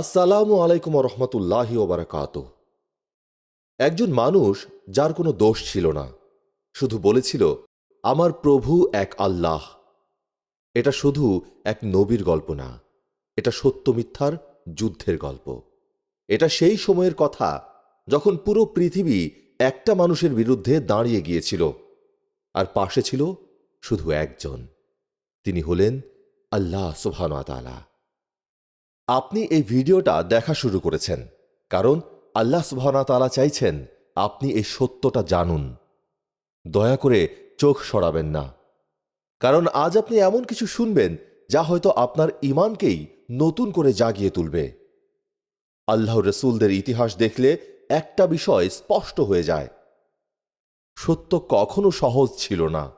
আসসালামু আলাইকুম রহমতুল্লাহি ওবরাকাত একজন মানুষ যার কোনো দোষ ছিল না, শুধু বলেছিল, আমার প্রভু এক আল্লাহ। এটা শুধু এক নবীর গল্প না, এটা সত্য মিথ্যার যুদ্ধের গল্প। এটা সেই সময়ের কথা যখন পুরো পৃথিবী একটা মানুষের বিরুদ্ধে দাঁড়িয়ে গিয়েছিল, আর পাশে ছিল শুধু একজন, তিনি হলেন আল্লাহ সুবহানাতালা আপনি এই ভিডিওটা দেখা শুরু করেছেন, কারণ আল্লাহ সুবহানাতালা চাইছেন আপনি এই সত্যটা জানুন। দয়া করে চোখ সরাবেন না। কারণ আজ আপনি এমন কিছু শুনবেন যা হয়তো আপনার ইমানকেই নতুন করে জাগিয়ে তুলবে। আল্লাহ রসুলদের ইতিহাস দেখলে একটা বিষয় স্পষ্ট হয়ে যায়। সত্য কখনো সহজ ছিল না।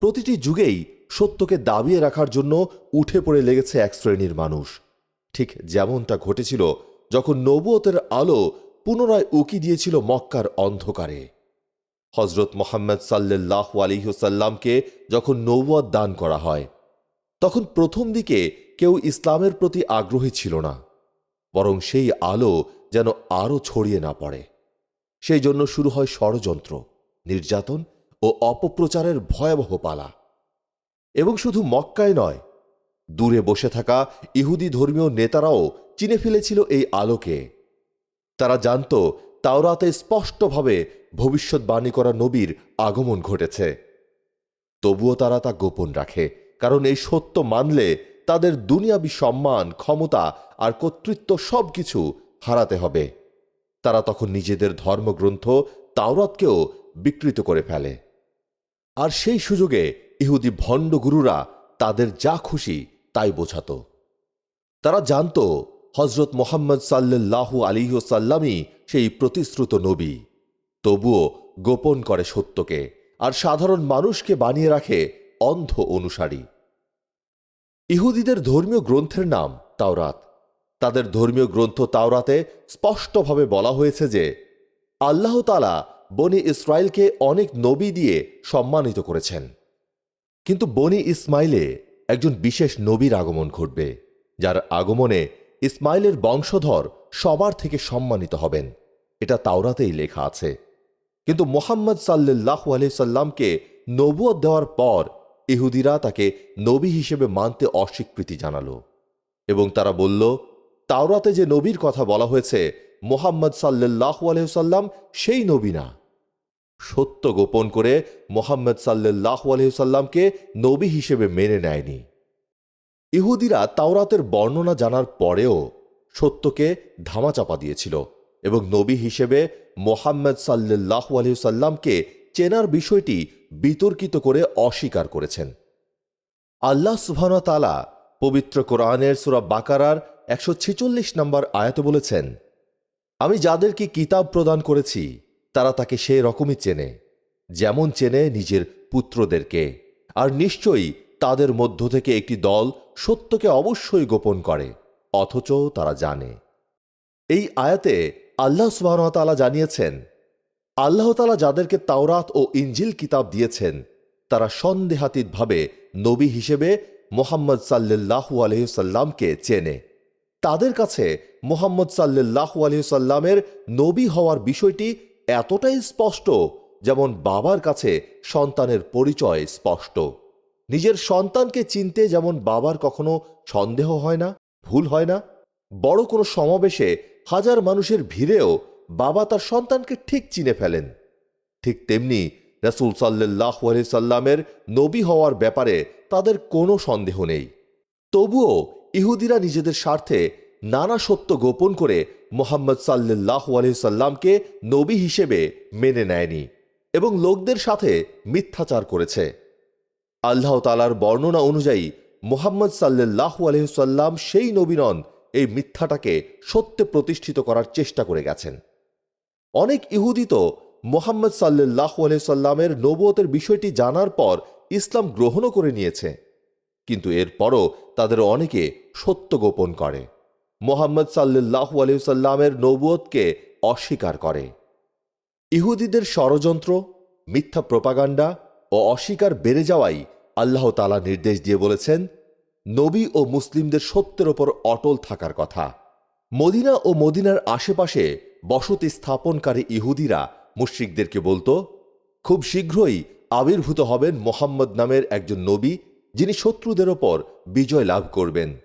প্রতিটি যুগেই সত্যকে দাবিয়ে রাখার জন্য উঠে পড়ে লেগেছে এক শ্রেণির মানুষ। ঠিক যেমনটা ঘটেছিল যখন নবুয়তের আলো পুনরায় উকি দিয়েছিল মক্কার অন্ধকারে। হজরত মোহাম্মদ সাল্লাহ আলিহসাল্লামকে যখন নৌবত দান করা হয়, তখন প্রথম দিকে কেউ ইসলামের প্রতি আগ্রহী ছিল না, বরং সেই আলো যেন আরও ছড়িয়ে না পড়ে। সেই জন্য শুরু হয় ষড়যন্ত্র, নির্যাতন ও অপপ্রচারের ভয়াবহ পালা। এবং শুধু মক্কায় নয়, দূরে বসে থাকা ইহুদি ধর্মীয় নেতারাও চিনে ফেলেছিল এই আলোকে। তারা জানত, তাওরাতে স্পষ্টভাবে ভবিষ্যৎবাণী করা নবীর আগমন ঘটেছে। তবুও তারা তা গোপন রাখে, কারণ এই সত্য মানলে তাদের দুনিয়াবি সম্মান, ক্ষমতা আর কর্তৃত্ব সবকিছু হারাতে হবে। তারা তখন নিজেদের ধর্মগ্রন্থ তাওরাতকেও বিকৃত করে ফেলে। আর সেই সুযোগে ইহুদি ভণ্ড গুরুরা তাদের যা খুশি তাই বোঝাত। তারা জানত হজরত মোহাম্মদ সাল্লাল্লাহু আলিহসাল্লামই সেই প্রতিশ্রুত নবী। তবুও গোপন করে সত্যকে আর সাধারণ মানুষকে বানিয়ে রাখে অন্ধ অনুসারী। ইহুদিদের ধর্মীয় গ্রন্থের নাম তাওরাত। তাদের ধর্মীয় গ্রন্থ তাওরাতে স্পষ্টভাবে বলা হয়েছে যে, আল্লাহ তালা বনি ইসরায়েলকে অনেক নবী দিয়ে সম্মানিত করেছেন। কিন্তু বনি ইসমাইলে একজন বিশেষ নবীর আগমন ঘটবে, যার আগমনে ইসমাইলের বংশধর সবার থেকে সম্মানিত হবেন। এটা তাওরাতেই লেখা আছে। কিন্তু মোহাম্মদ সাল্লাহ সাল্লামকে নবুয় দেওয়ার পর ইহুদিরা তাকে নবী হিসেবে মানতে অস্বীকৃতি জানালো এবং তারা বলল, তাওরাতে যে নবীর কথা বলা হয়েছে, মোহাম্মদ সাল্লাহ আলহ্লাম সেই নবী না। সত্য গোপন করে মোহাম্মদ সাল্লাহ আলহ্লামকে নবী হিসেবে মেনে নেয়নি। ইহুদিরা তাওরাতের বর্ণনা জানার পরেও সত্যকে ধামাচাপা দিয়েছিল এবং নবী হিসেবে মোহাম্মদ সাল্লাহ আলহ্লামকে চেনার বিষয়টি বিতর্কিত করে অস্বীকার করেছেন। আল্লাহ সুবহানা তালা পবিত্র কোরআনের সুরা বাকারার একশো ছেচল্লিশ নম্বর আয়াতে বলেছেন, আমি যাদেরকে কিতাব প্রদান করেছি তারা তাকে সে রকমই চেনে, যেমন চেনে নিজের পুত্রদেরকে। আর নিশ্চয়ই তাদের মধ্য থেকে একটি দল সত্যকে অবশ্যই গোপন করে, অথচ তারা জানে। এই আয়াতে আল্লাহ সুবাহতালা জানিয়েছেন, আল্লাহ তালা যাদেরকে তাওরাত ও ইঞ্জিল কিতাব দিয়েছেন, তারা সন্দেহাতীতভাবে নবী হিসেবে মোহাম্মদ সাল্লাহু আলহিসাল্লামকে চেনে। তাদের কাছে মোহাম্মদ সাল্লাহু আলহিসাল্লামের নবী হওয়ার বিষয়টি এতটাই স্পষ্ট যেমন বাবার কাছে সন্তানের পরিচয় স্পষ্ট। নিজের সন্তানকে চিনতে যেমন বাবার কখনো সন্দেহ হয় না, ভুল হয় না, বড় কোনো সমাবেশে হাজার মানুষের ভিড়েও বাবা তার সন্তানকে ঠিক চিনে ফেলেন। ঠিক তেমনি রাসুল সাল্লাহ সাল্লামের নবী হওয়ার ব্যাপারে তাদের কোনো সন্দেহ নেই। তবুও ইহুদিরা নিজেদের স্বার্থে নানা সত্য গোপন করে মোহাম্মদ সাল্লাহ সাল্লামকে নবী হিসেবে মেনে নেয়নি এবং লোকদের সাথে মিথ্যাচার করেছে। আল্লাহ তালার বর্ণনা অনুযায়ী মোহাম্মদ সাল্লাহ আলহিসাল্লাম সেই নবী নন, এই মিথ্যাটাকে সত্যে প্রতিষ্ঠিত করার চেষ্টা করে গেছেন। অনেক ইহুদি তো মোহাম্মদ সাল্লাহ সাল্লামের নবতের বিষয়টি জানার পর ইসলাম গ্রহণও করে নিয়েছে, কিন্তু এরপরও তাদের অনেকে সত্য গোপন করে। মোহাম্মদ সাল্লাহ সাল্লামের নবুয়তকে অস্বীকার করে। ইহুদিদের ষড়যন্ত্র, মিথ্যা প্রপাগান্ডা ও অস্বীকার বেড়ে যাওয়াই আল্লাহ তালা নির্দেশ দিয়ে বলেছেন, নবী ও মুসলিমদের সত্যের ওপর অটল থাকার কথা। মদিনা ও মদিনার আশেপাশে বসতি স্থাপনকারী ইহুদিরা মুশ্রিকদেরকে বলতো, খুব শীঘ্রই আবির্ভূত হবেন মোহাম্মদ নামের একজন নবী যিনি শত্রুদের ওপর বিজয় লাভ করবেন।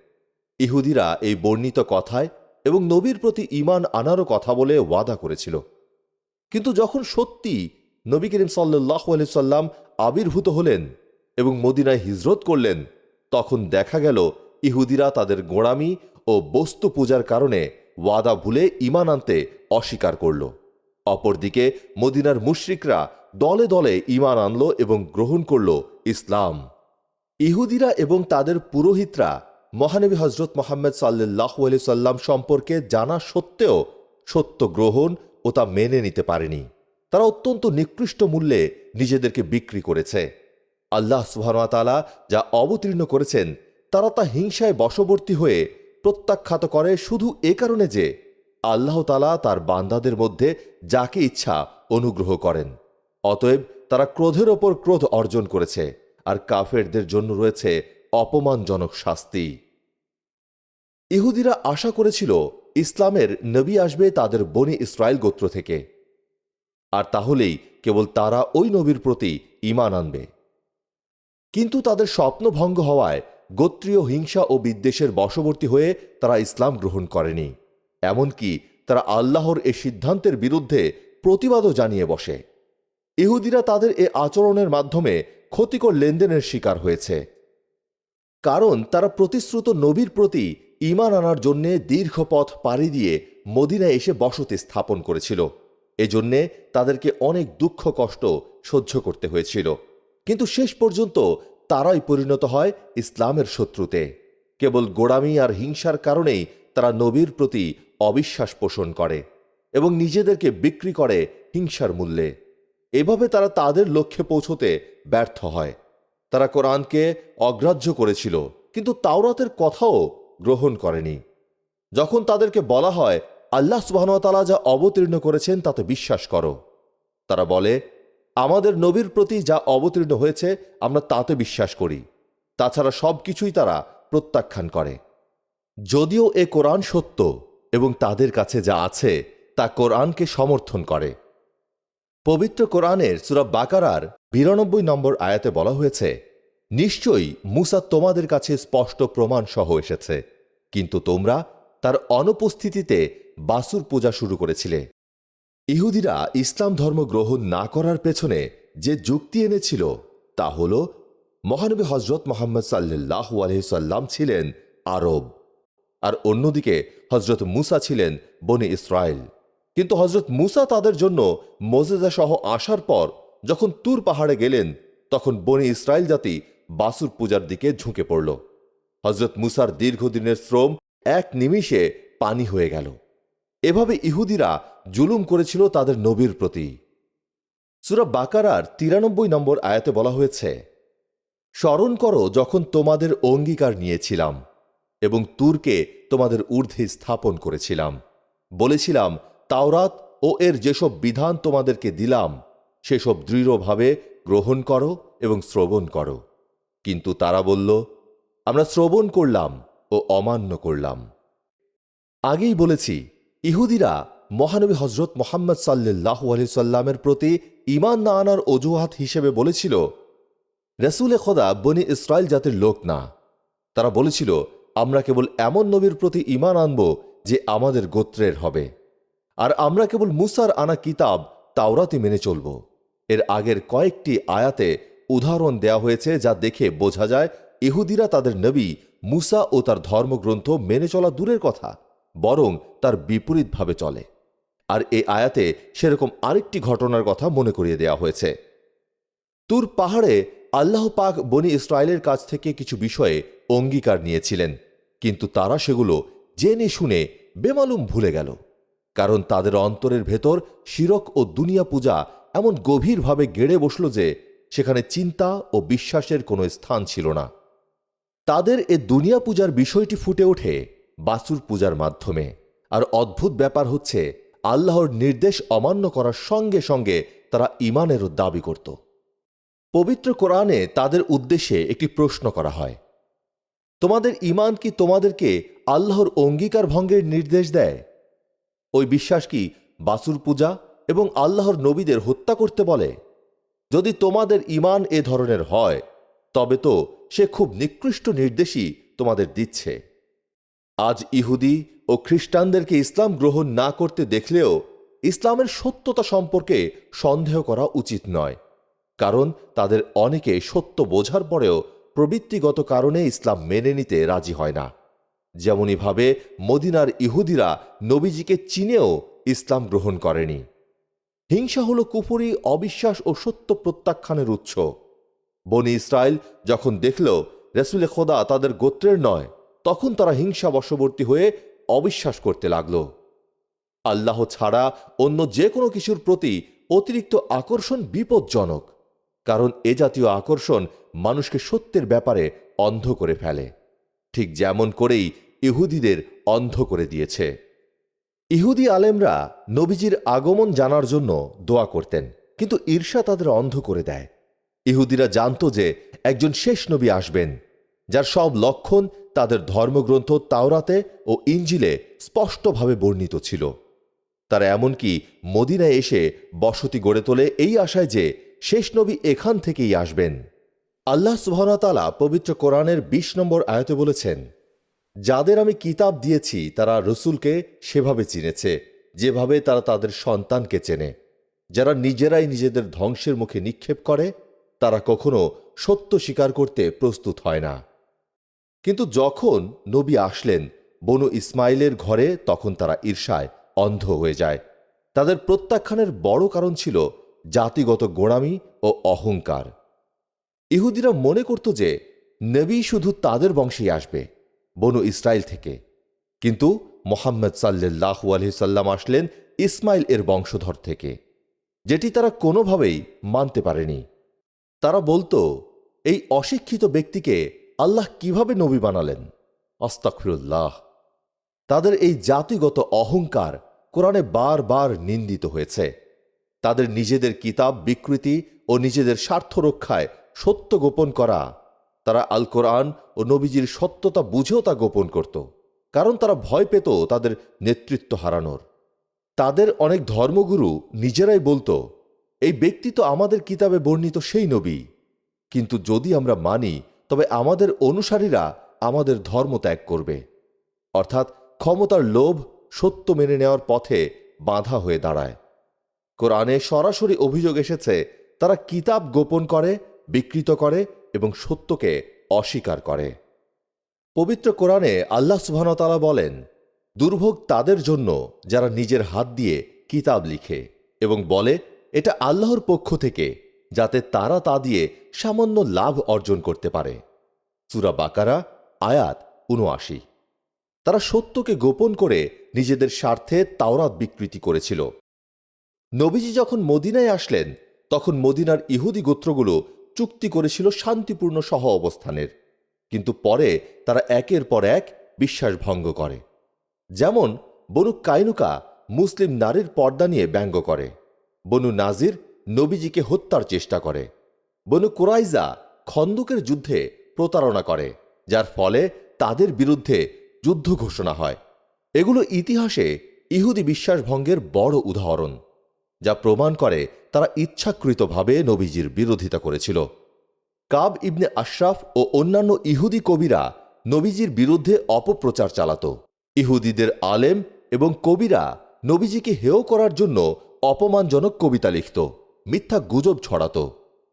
ইহুদিরা এই বর্ণিত কথায় এবং নবীর প্রতি ঈমান আনারও কথা বলে ওয়াদা করেছিল। কিন্তু যখন সত্যি নবী করিম সাল্লাহ সাল্লাম আবির্ভূত হলেন এবং মদিনায় হিজরত করলেন, তখন দেখা গেল ইহুদিরা তাদের গোড়ামি ও বস্তু পূজার কারণে ওয়াদা ভুলে ঈমান আনতে অস্বীকার করল। অপরদিকে মদিনার মুশরিকরা দলে দলে ঈমান আনল এবং গ্রহণ করল ইসলাম। ইহুদিরা এবং তাদের পুরোহিতরা মহানবী হজরত মোহাম্মদ সাল্লাহ আলি সাল্লাম সম্পর্কে জানা সত্ত্বেও সত্য গ্রহণ ও তা মেনে নিতে পারেনি। তারা অত্যন্ত নিকৃষ্ট মূল্যে নিজেদেরকে বিক্রি করেছে। আল্লাহ সুহানতালা যা অবতীর্ণ করেছেন, তারা তা হিংসায় বশবর্তী হয়ে প্রত্যাখ্যাত করে শুধু এ কারণে যে আল্লাহ তালা তার বান্দাদের মধ্যে যাকে ইচ্ছা অনুগ্রহ করেন। অতএব তারা ক্রোধের ওপর ক্রোধ অর্জন করেছে, আর কাফেরদের জন্য রয়েছে অপমানজনক শাস্তি। ইহুদিরা আশা করেছিল ইসলামের নবী আসবে তাদের বনি ইসরায়েল গোত্র থেকে। আর তাহলেই কেবল তারা ওই নবীর প্রতি ঈমান আনবে। কিন্তু তাদের স্বপ্নভঙ্গ হওয়ায় গোত্রীয় হিংসা ও বিদ্বেষের বশবর্তী হয়ে তারা ইসলাম গ্রহণ করেনি। এমনকি তারা আল্লাহর এ সিদ্ধান্তের বিরুদ্ধে প্রতিবাদও জানিয়ে বসে। ইহুদিরা তাদের এ আচরণের মাধ্যমে ক্ষতিকর লেনদেনের শিকার হয়েছে। কারণ তারা প্রতিশ্রুত নবীর প্রতি ঈমান আনার জন্যে দীর্ঘ পথ পাড়ি দিয়ে মদিনায় এসে বসতি স্থাপন করেছিল। এজন্যে তাদেরকে অনেক দুঃখ, কষ্ট সহ্য করতে হয়েছিল। কিন্তু শেষ পর্যন্ত তারাই পরিণত হয় ইসলামের শত্রুতে। কেবল গোড়ামি আর হিংসার কারণেই তারা নবীর প্রতি অবিশ্বাস পোষণ করে এবং নিজেদেরকে বিক্রি করে হিংসার মূল্যে। এভাবে তারা তাদের লক্ষ্যে পৌঁছতে ব্যর্থ হয়। তারা কোরআনকে অগ্রাহ্য করেছিল, কিন্তু তাওরাতের কথাও গ্রহণ করেনি। যখন তাদেরকে বলা হয়, আল্লাহ সুবাহতালা যা অবতীর্ণ করেছেন তাতে বিশ্বাস করো। তারা বলে, আমাদের নবীর প্রতি যা অবতীর্ণ হয়েছে, আমরা তাতে বিশ্বাস করি। তাছাড়া সব কিছুই তারা প্রত্যাখ্যান করে। যদিও এ কোরআন সত্য এবং তাদের কাছে যা আছে, তা কোরআনকে সমর্থন করে। পবিত্র কোরআনের সুরা বাকারার বিরানব্বই নম্বর আয়াতে বলা হয়েছে, নিশ্চয়ই মুসা তোমাদের কাছে স্পষ্ট প্রমাণ সহ এসেছে, কিন্তু তোমরা তার অনুপস্থিতিতে বাসুর পূজা শুরু করেছিলে। ইহুদিরা ইসলাম ধর্ম গ্রহণ না করার পেছনে যে যুক্তি এনেছিল, তা হল, মহানবী হজরত মোহাম্মদ সাল্লাহ আলহিসাল্লাম ছিলেন আরব, আর অন্যদিকে হজরত মুসা ছিলেন বনি ইসরায়েল কিন্তু হজরত মুসা তাদের জন্য মোজেজা সহ আসার পর যখন তুর পাহাড়ে গেলেন, তখন বনি ইসরায়েল জাতি বাসুর পূজার দিকে ঝুঁকে পড়ল। হজরত মুসার দীর্ঘদিনের শ্রম এক নিমিষে পানি হয়ে গেল। এভাবে ইহুদিরা জুলুম করেছিল তাদের নবীর প্রতি। সুরা বাকারার তিরানব্বই নম্বর আয়াতে বলা হয়েছে, স্মরণ করো যখন তোমাদের অঙ্গীকার নিয়েছিলাম এবং তুরকে তোমাদের ঊর্ধ্বে স্থাপন করেছিলাম। বলেছিলাম, তাওরাত ও এর যেসব বিধান তোমাদেরকে দিলাম সেসব দৃঢ়ভাবে গ্রহণ করো এবং শ্রবণ করো। কিন্তু তারা বলল, আমরা শ্রবণ করলাম ও অমান্য করলাম। আগেই বলেছি, ইহুদিরা মহানবী হজরত মোহাম্মদ সাল্লাহ সাল্লামের প্রতি ইমান না আনার অজুহাত হিসেবে বলেছিল, রসুলে খোদা বনি ইসরায়েল জাতির লোক না। তারা বলেছিল, আমরা কেবল এমন নবীর প্রতি ইমান আনব যে আমাদের গোত্রের হবে। আর আমরা কেবল মুসার আনা কিতাব তাওরাতি মেনে চলব। এর আগের কয়েকটি আয়াতে উদাহরণ দেয়া হয়েছে যা দেখে বোঝা যায় ইহুদিরা তাদের নবী মুসা ও তার ধর্মগ্রন্থ মেনে চলা দূরের কথা, বরং তার বিপরীতভাবে চলে। আর এ আয়াতে সেরকম আরেকটি ঘটনার কথা মনে করিয়ে দেয়া হয়েছে। তুর পাহাড়ে আল্লাহ পাক বনি ইসরায়েলের কাছ থেকে কিছু বিষয়ে অঙ্গীকার নিয়েছিলেন, কিন্তু তারা সেগুলো জেনে শুনে বেমালুম ভুলে গেল, কারণ তাদের অন্তরের ভেতর শিরক ও দুনিয়া পূজা এমন গভীরভাবে গেড়ে বসল যে সেখানে চিন্তা ও বিশ্বাসের কোনো স্থান ছিল না। তাদের এ দুনিয়া পূজার বিষয়টি ফুটে ওঠে বাসুর পূজার মাধ্যমে। আর অদ্ভুত ব্যাপার হচ্ছে, আল্লাহর নির্দেশ অমান্য করার সঙ্গে সঙ্গে তারা ইমানেরও দাবি করত। পবিত্র কোরআনে তাদের উদ্দেশ্যে একটি প্রশ্ন করা হয়, তোমাদের ইমান কি তোমাদেরকে আল্লাহর অঙ্গীকার ভঙ্গের নির্দেশ দেয়? ওই বিশ্বাস কি বাসুর পূজা এবং আল্লাহর নবীদের হত্যা করতে বলে। যদি তোমাদের ইমান এ ধরনের হয়, তবে তো সে খুব নিকৃষ্ট নির্দেশই তোমাদের দিচ্ছে। আজ ইহুদি ও খ্রিস্টানদেরকে ইসলাম গ্রহণ না করতে দেখলেও ইসলামের সত্যতা সম্পর্কে সন্দেহ করা উচিত নয়, কারণ তাদের অনেকে সত্য বোঝার পরেও প্রবৃত্তিগত কারণে ইসলাম মেনে নিতে রাজি হয় না। যেমনইভাবে মদিনার ইহুদিরা নবীজিকে চিনেও ইসলাম গ্রহণ করেনি। হিংসা হল কুফুরি, অবিশ্বাস ও সত্য প্রত্যাখ্যানের উৎস। বনি ইসরায়েল যখন দেখল রেসুলে খোদা তাদের গোত্রের নয়, তখন তারা হিংসা বশবর্তী হয়ে অবিশ্বাস করতে লাগল। আল্লাহ ছাড়া অন্য যে কোনো কিছুর প্রতি অতিরিক্ত আকর্ষণ বিপজ্জনক, কারণ এ জাতীয় আকর্ষণ মানুষকে সত্যের ব্যাপারে অন্ধ করে ফেলে। ঠিক যেমন করেই ইহুদিদের অন্ধ করে দিয়েছে। ইহুদি আলেমরা নবীজির আগমন জানার জন্য দোয়া করতেন, কিন্তু ঈর্ষা তাদের অন্ধ করে দেয়। ইহুদিরা জানত যে একজন শেষ নবী আসবেন, যার সব লক্ষণ তাদের ধর্মগ্রন্থ তাওরাতে ও ইঞ্জিলে স্পষ্টভাবে বর্ণিত ছিল। তারা এমনকি মদিনায় এসে বসতি গড়ে তোলে এই আশায় যে শেষ নবী এখান থেকেই আসবেন। আল্লাহ সুবহানাতালা পবিত্র কোরআনের ২০ নম্বর আয়তে বলেছেন যাদের আমি কিতাব দিয়েছি, তারা রসুলকে সেভাবে চিনেছে, যেভাবে তারা তাদের সন্তানকে চেনে। যারা নিজেরাই নিজেদের ধ্বংসের মুখে নিক্ষেপ করে, তারা কখনো সত্য স্বীকার করতে প্রস্তুত হয় না। কিন্তু যখন নবী আসলেন, বনু ইসমাইলের ঘরে তখন তারা ঈর্ষায় অন্ধ হয়ে যায়। তাদের প্রত্যাখ্যানের বড় কারণ ছিল জাতিগত গোড়ামি ও অহংকার। ইহুদিরা মনে করত যে, নবী শুধু তাদের বংশেই আসবে। বনু ইসরায়েল থেকে। কিন্তু মোহাম্মদ সাল্লাহ আলহিসাল্লাম আসলেন ইসমাইল এর বংশধর থেকে, যেটি তারা কোনোভাবেই মানতে পারেনি। তারা বলতো, এই অশিক্ষিত ব্যক্তিকে আল্লাহ কীভাবে নবী বানালেন? অস্তাকফিরুল্লাহ তাদের এই জাতিগত অহংকার কোরআনে বারবার নিন্দিত হয়েছে। তাদের নিজেদের কিতাব বিকৃতি ও নিজেদের স্বার্থ রক্ষায় সত্য গোপন করা তারা আল কোরআন ও নবীজির সত্যতা বুঝেও তা গোপন করত, কারণ তারা ভয় পেত তাদের নেতৃত্ব হারানোর। তাদের অনেক ধর্মগুরু নিজেরাই বলতো, এই ব্যক্তি তো আমাদের কিতাবে বর্ণিত সেই নবী। কিন্তু যদি আমরা মানি, তবে আমাদের অনুসারীরা আমাদের ধর্ম ত্যাগ করবে। অর্থাৎ ক্ষমতার লোভ সত্য মেনে নেওয়ার পথে বাধা হয়ে দাঁড়ায়। কোরআনে সরাসরি অভিযোগ এসেছে, তারা কিতাব গোপন করে, বিকৃত করে এবং সত্যকে অস্বীকার করে। পবিত্র কোরআনে আল্লাহ সুবহানতালা বলেন, দুর্ভোগ তাদের জন্য যারা নিজের হাত দিয়ে কিতাব লিখে এবং বলে, এটা আল্লাহর পক্ষ থেকে, যাতে তারা তা দিয়ে সামান্য লাভ অর্জন করতে পারে। সুরা বাকারা, আয়াত উনআশি তারা সত্যকে গোপন করে নিজেদের স্বার্থে তাওরাত বিকৃতি করেছিল। নবীজি যখন মদিনায় আসলেন, তখন মদিনার ইহুদি গোত্রগুলো চুক্তি করেছিল শান্তিপূর্ণ সহ অবস্থানের কিন্তু পরে তারা একের পর এক বিশ্বাস ভঙ্গ করে। যেমন, বনু কাইনুকা মুসলিম নারীর পর্দা নিয়ে ব্যঙ্গ করে। বনু নাজির নবীজিকে হত্যার চেষ্টা করে। বনু কোরাইজা খন্দকের যুদ্ধে প্রতারণা করে, যার ফলে তাদের বিরুদ্ধে যুদ্ধ ঘোষণা হয়। এগুলো ইতিহাসে ইহুদি বিশ্বাসভঙ্গের বড় উদাহরণ। যা প্রমাণ করে তারা ইচ্ছাকৃতভাবে নবীজির বিরোধিতা করেছিল। কাব ইবনে আশরাফ ও অন্যান্য ইহুদি কবিরা নবীজির বিরুদ্ধে অপপ্রচার চালাত। ইহুদিদের আলেম এবং কবিরা নবীজিকে হেয় করার জন্য অপমানজনক কবিতা লিখত, মিথ্যা গুজব ছড়াত।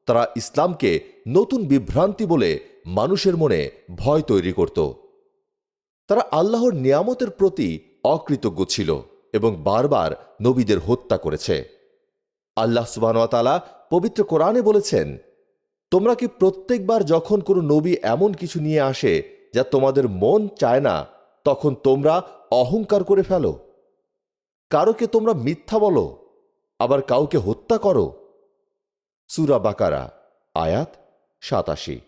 তারা ইসলামকে নতুন বিভ্রান্তি বলে মানুষের মনে ভয় তৈরি করত। তারা আল্লাহর নিয়ামতের প্রতি অকৃতজ্ঞ ছিল এবং বারবার নবীদের হত্যা করেছে। আল্লাহ সুবাহতালা পবিত্র কোরআনে বলেছেন, তোমরা কি প্রত্যেকবার যখন কোনো নবী এমন কিছু নিয়ে আসে যা তোমাদের মন চায় না, তখন তোমরা অহংকার করে ফেলো? কারোকে তোমরা মিথ্যা বলো, আবার কাউকে হত্যা করো? সুরা বাকারা, আয়াত সাতাশি।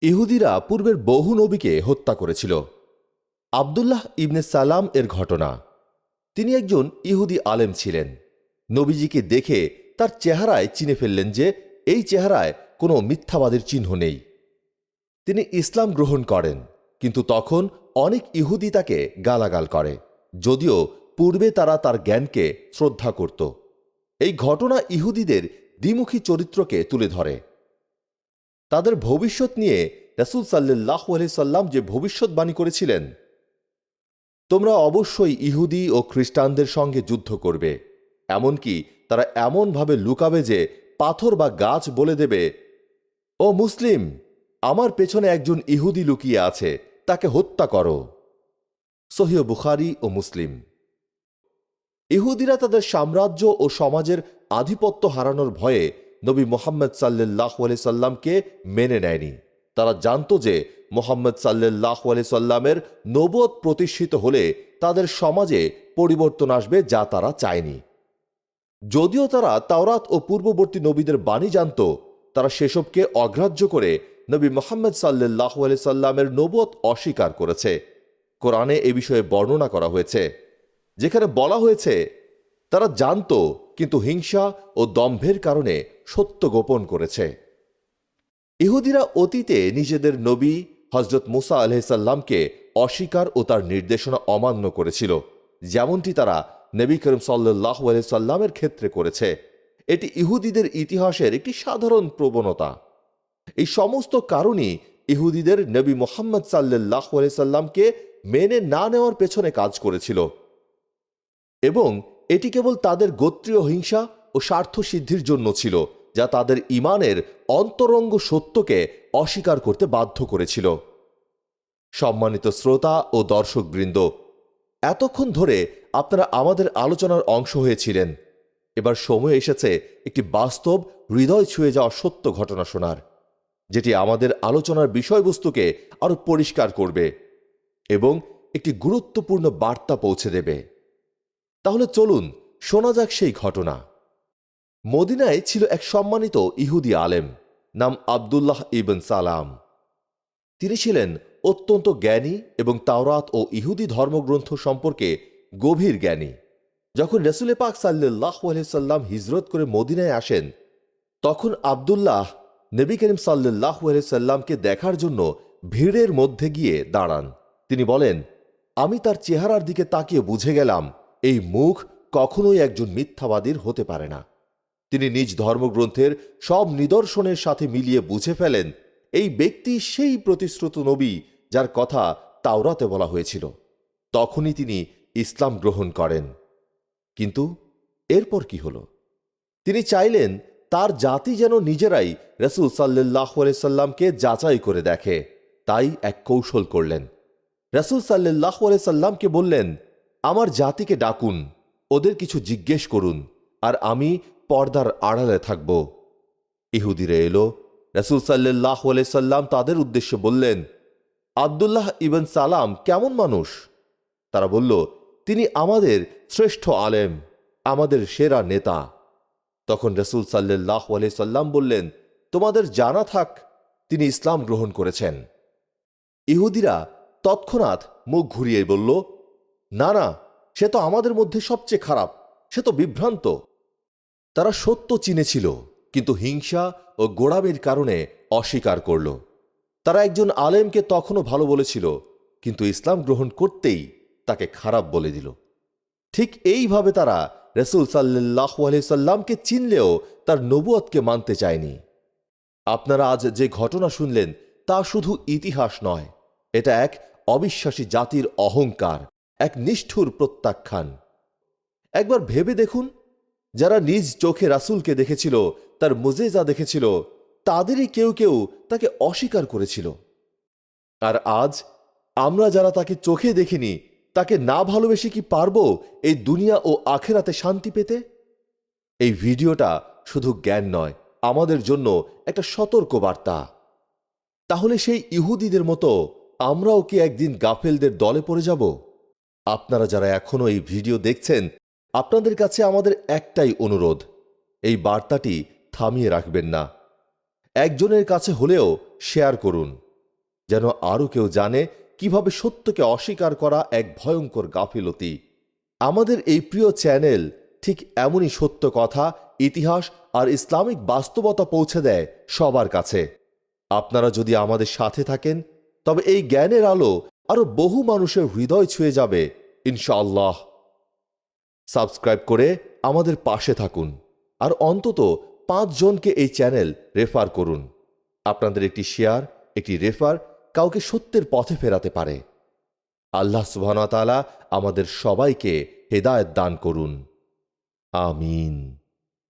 ইহুদিরা পূর্বের বহু নবীকে হত্যা করেছিল। আবদুল্লাহ ইবনে সালাম এর ঘটনা। তিনি একজন ইহুদি আলেম ছিলেন। নবীজিকে দেখে তার চেহারায় চিনে ফেললেন যে এই চেহারায় কোনো মিথ্যাবাদের চিহ্ন নেই। তিনি ইসলাম গ্রহণ করেন, কিন্তু তখন অনেক ইহুদি তাকে গালাগাল করে, যদিও পূর্বে তারা তার জ্ঞানকে শ্রদ্ধা করত। এই ঘটনা ইহুদিদের দ্বিমুখী চরিত্রকে তুলে ধরে। তাদের ভবিষ্যৎ নিয়ে রাসুল সাল্লাহ সাল্লাম যে ভবিষ্যৎবাণী করেছিলেন, তোমরা অবশ্যই ইহুদি ও খ্রিস্টানদের সঙ্গে যুদ্ধ করবে। এমনকি তারা এমনভাবে লুকাবে যে পাথর বা গাছ বলে দেবে, ও মুসলিম, আমার পেছনে একজন ইহুদি লুকিয়ে আছে, তাকে হত্যা করো। সহিহ বুখারি ও মুসলিম। ইহুদিরা তাদের সাম্রাজ্য ও সমাজের আধিপত্য হারানোর ভয়ে নবী মোহাম্মদ সাল্লাহ সাল্লামকে মেনে নেয়নি। তারা জানত যে মোহাম্মদ সাল্লাহ সাল্লামের নবদ প্রতিষ্ঠিত হলে তাদের সমাজে পরিবর্তন আসবে যা তারা চায়নি। যদিও তারা তাওরাত ও পূর্ববর্তী নবীদের বাণী জানত, তারা সেসবকে অগ্রাহ্য করে নবী মোহাম্মদ সাল্লাহ সাল্লামের নবত অস্বীকার করেছে। কোরআনে এ বিষয়ে বর্ণনা করা হয়েছে, যেখানে বলা হয়েছে, তারা জানত কিন্তু হিংসা ও দম্ভের কারণে সত্য গোপন করেছে। ইহুদিরা অতীতে নিজেদের নবী হজরত মুসা আলহিসাল্লামকে অস্বীকার ও তার নির্দেশনা অমান্য করেছিল, যেমনটি তারা নবী করিম সাল্লাহ সাল্লামের ক্ষেত্রে করেছে। এটি ইহুদিদের ইতিহাসের একটি সাধারণ প্রবণতা। এই সমস্ত কারণই ইহুদিদের নবী মোহাম্মদ সাল্লাহ সাল্লামকে মেনে না নেওয়ার পেছনে কাজ করেছিল। এবং এটি কেবল তাদের গোত্রীয় হিংসা ও স্বার্থ সিদ্ধির জন্য ছিল, যা তাদের ইমানের অন্তরঙ্গ সত্যকে অস্বীকার করতে বাধ্য করেছিল। সম্মানিত শ্রোতা ও দর্শকবৃন্দ, এতক্ষণ ধরে আপনারা আমাদের আলোচনার অংশ হয়েছিলেন। এবার সময় এসেছে একটি বাস্তব, হৃদয় ছুঁয়ে যাওয়া সত্য ঘটনা শোনার, যেটি আমাদের আলোচনার বিষয়বস্তুকে আরও পরিষ্কার করবে এবং একটি গুরুত্বপূর্ণ বার্তা পৌঁছে দেবে। তাহলে চলুন, শোনা যাক সেই ঘটনা। মদিনায় ছিল এক সম্মানিত ইহুদি আলেম নাম আবদুল্লাহ ইবন সালাম। তিনি ছিলেন অত্যন্ত জ্ঞানী এবং তাওরাত ও ইহুদি ধর্মগ্রন্থ সম্পর্কে গভীর জ্ঞানী। যখন রসুলে পাক সাল্লাহ সাল্লাম হিজরত করে মদিনায় আসেন, তখন আবদুল্লাহ নবী করিম সাল্লাহ সাল্লামকে দেখার জন্য ভিড়ের মধ্যে গিয়ে দাঁড়ান। তিনি বলেন, আমি তার চেহারার দিকে তাকিয়ে বুঝে গেলাম, এই মুখ কখনোই একজন মিথ্যাবাদীর হতে পারে না। তিনি নিজ ধর্মগ্রন্থের সব নিদর্শনের সাথে মিলিয়ে বুঝে ফেলেন, এই ব্যক্তি সেই প্রতিশ্রুত নবী যার কথা তাওরাতে বলা হয়েছিল। তখনই তিনি ইসলাম গ্রহণ করেন। কিন্তু এরপর কি হল? তিনি চাইলেন তার জাতি যেন নিজেরাই রসুল সাল্লাহ সাল্লামকে যাচাই করে দেখে, তাই এক কৌশল করলেন। রসুল সাল্লাহ সাল্লামকে বললেন, আমার জাতিকে ডাকুন, ওদের কিছু জিজ্ঞেস করুন, আর আমি পর্দার আড়ালে থাকব। ইহুদিরে এলো, রসুল সাল্লাহ সাল্লাম তাদের উদ্দেশ্যে বললেন, আবদুল্লাহ ইবন সালাম কেমন মানুষ? তারা বলল তিনি আমাদের শ্রেষ্ঠ আলেম, আমাদের সেরা নেতা। তখন রসুল সাল্লাহ সাল্লাম বললেন, তোমাদের জানা থাক, তিনি ইসলাম গ্রহণ করেছেন। ইহুদিরা তৎক্ষণাৎ মুখ ঘুরিয়ে বলল, না না, সে তো আমাদের মধ্যে সবচেয়ে খারাপ, সে তো বিভ্রান্ত। তারা সত্য চিনেছিল কিন্তু হিংসা ও গোড়ামের কারণে অস্বীকার করল। তারা একজন আলেমকে তখনও ভালো বলেছিল, কিন্তু ইসলাম গ্রহণ করতেই তাকে খারাপ বলে দিল। ঠিক এইভাবে তারা রসুল সাল্লাহ সাল্লামকে চিনলেও তার নবুয়তকে মানতে চায়নি। আপনারা আজ যে ঘটনা শুনলেন, তা শুধু ইতিহাস নয়, এটা এক অবিশ্বাসী জাতির অহংকার, এক নিষ্ঠুর প্রত্যাখ্যান। একবার ভেবে দেখুন, যারা নিজ চোখে রাসুলকে দেখেছিল, তার মুজেজা দেখেছিল, তাদেরই কেউ কেউ তাকে অস্বীকার করেছিল। আর আজ আমরা যারা তাকে চোখে দেখিনি তাকে না ভালোবেসে কি পারব এই দুনিয়া ও আখেরাতে শান্তি পেতে? এই ভিডিওটা শুধু জ্ঞান নয়, আমাদের জন্য একটা সতর্ক বার্তা তাহলে সেই ইহুদিদের মতো আমরাও কি একদিন গাফেলদের দলে পড়ে যাব? আপনারা যারা এখনও এই ভিডিও দেখছেন, আপনাদের কাছে আমাদের একটাই অনুরোধ, এই বার্তাটি থামিয়ে রাখবেন না। একজনের কাছে হলেও শেয়ার করুন, যেন আরও কেউ জানে কীভাবে সত্যকে অস্বীকার করা এক ভয়ঙ্কর গাফিলতি। আমাদের এই প্রিয় চ্যানেল ঠিক এমনই সত্য কথা, ইতিহাস আর ইসলামিক বাস্তবতা পৌঁছে দেয় সবার কাছে। আপনারা যদি আমাদের সাথে থাকেন, তবে এই জ্ঞানের আলো আরও বহু মানুষের হৃদয় ছুঁয়ে যাবে, ইনশাআল্লাহ। সাবস্ক্রাইব করে আমাদের পাশে থাকুন আর অন্তত পাঁচজনকে এই চ্যানেল রেফার করুন। আপনাদের একটি শেয়ার, একটি রেফার কাউকে সত্যের পথে ফেরাতে পারে। আল্লাহ সুবহানাহু আমাদের সবাইকে হেদায়ত দান করুন। আমিন।